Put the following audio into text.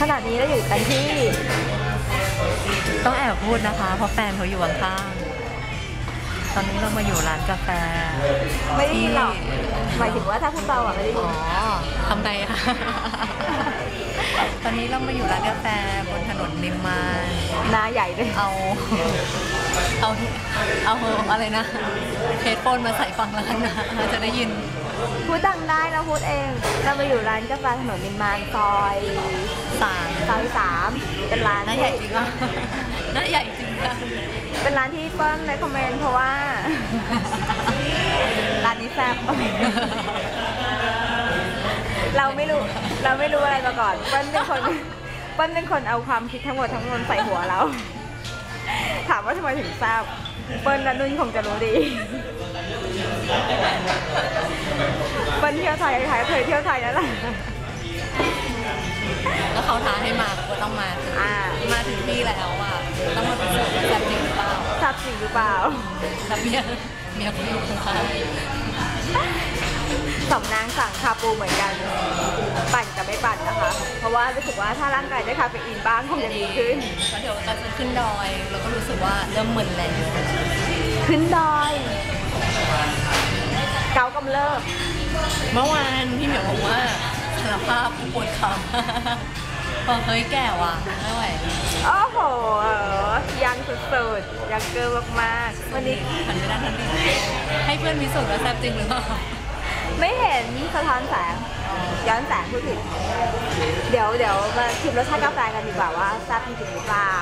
ขนาดนี้เราอยู่กันที่ ต้องแอบพูดนะคะ เพราะแฟนเขาอยู่ข้างๆตอนนี้เรามาอยู่ร้านกาแฟไม่ได้ยินหรอกหมายถึงว่าถ้าพูดเบาอะไม่ได้ยิอ๋นอทำไงอะตอนนี้เรามาอยู่ร้านกาแฟบนถนนนิมมานหน้าใหญ่เลยเอาเอาเอาอะไรนะเฮดโฟนมาใส่ฟังแล้วกันนะจะได้ยิน พูดดังได้เราพูดเอง เรามาอยู่ร้านกาแฟถนนนิมมานซอยสารซอยสามเป็นร้านหน้าที่ใหญ่จริงอะหน้าใหญ่จริงอะเป็นร้านที่เปิ้ลในคอมเมนต์เพราะว่า ร้านนี้แซ่บเราไม่รู้เราไม่รู้อะไรมาก่อน เปิ้ลเป็นคนเปิ้ลเป็นคนเอาความคิดทั้งหมดทั้งมวลใส่หัวเรา ถามว่าทำไมถึงแซ่บเปิ้ลและนุ่นคงจะรู้ดี เปิ้ลเที่ยวไทยใครเคยเที่ยวไทยนั่นแหละแล้วเขาท้าให้มาก็ต้องมาอ่ามาถึงที่แล้วอะต้องมาพิสูจน์ว่าแซ่บจริงหรือเปล่าทราบจริงหรือเปล่าแล้วเมียเมียเขาอยู่ข้างสองนางสั่งคาปูเหมือนกัน ปั่นกับไม่ปั่นนะคะ เพราะว่ารู้สึกว่าถ้าร่างกายได้คาเฟอีนบ้างคงจะดีขึ้นๆแล้วเดี๋ยวเราจะขึ้นดอยเราก็รู้สึกว่าเริ่มมึนแล้วขึ้นดอย เกากำเริบ เมื่อวานพี่เหมียวบอกว่าสารภาพปวดขาพอเฮ้ยแก่ว่ะไม่ไหวโอ้โห ยังสุดๆ ยังเกินมากๆ วันนี้หันไปด้านนั้นดิให้เพื่อนพิสูจน์ว่าแซ่บจริงหรือเปล่า ไม่เห็นสะท้อนแสง ย้อนแสงพูดผิด เดี๋ยวเดี๋ยวมาชิมรสชาติกาแฟกันดีกว่าว่าแซ่บจริงหรือเปล่า